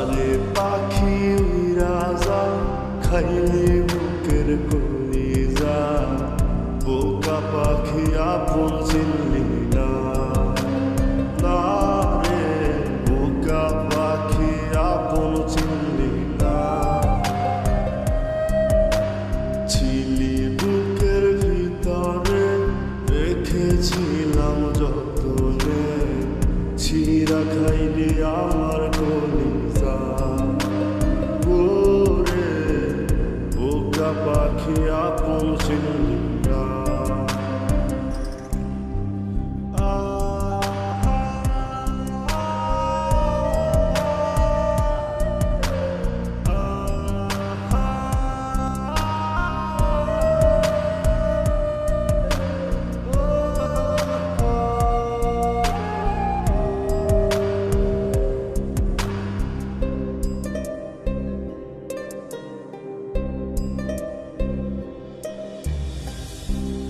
ডালে পাখি রাজা, খাইলে বুকের কলি যা। বোকা পাখি আপন চিনলি না। রে, বোকা পাখি আপন চিনলি না। ছিলি বুকের ভিতরে, রেখেছিলাম যতনে। চিরা খাইলি আমার কলি ওরে বোকা পাখি আপন চিনলি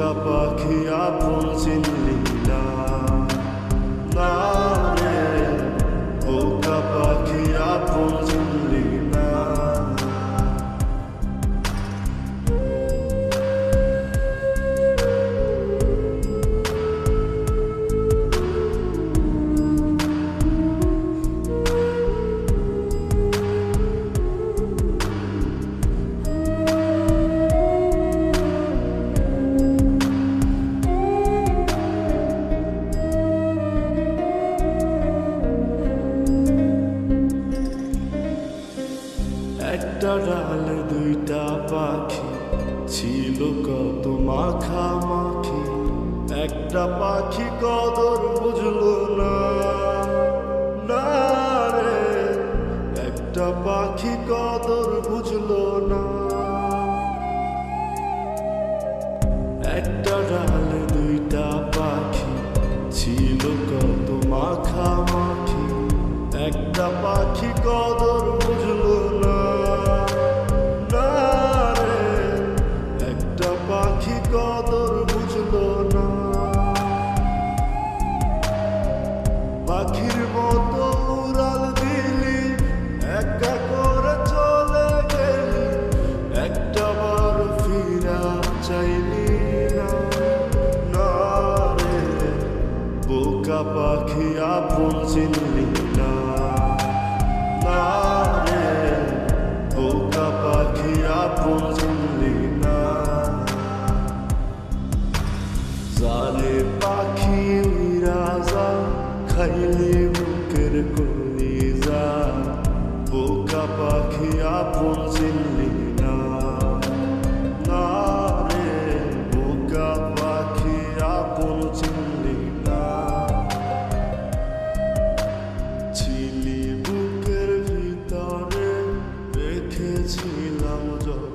বোকা পাখি আপন একটা ডালে দুইটা পাখি ছিল কত মাখামাখি। একটা পাখি কদর বুঝলো না। কদর বুঝলো না। পাখির মতো উড়াল দিলি, একা করে চলে গেলি, একটা বার ফিরা চাইলি না। রে, বোকা পাখি আপন চিনলি না। রে, বোকা পাখি আপন রেখেছিলাম যতনে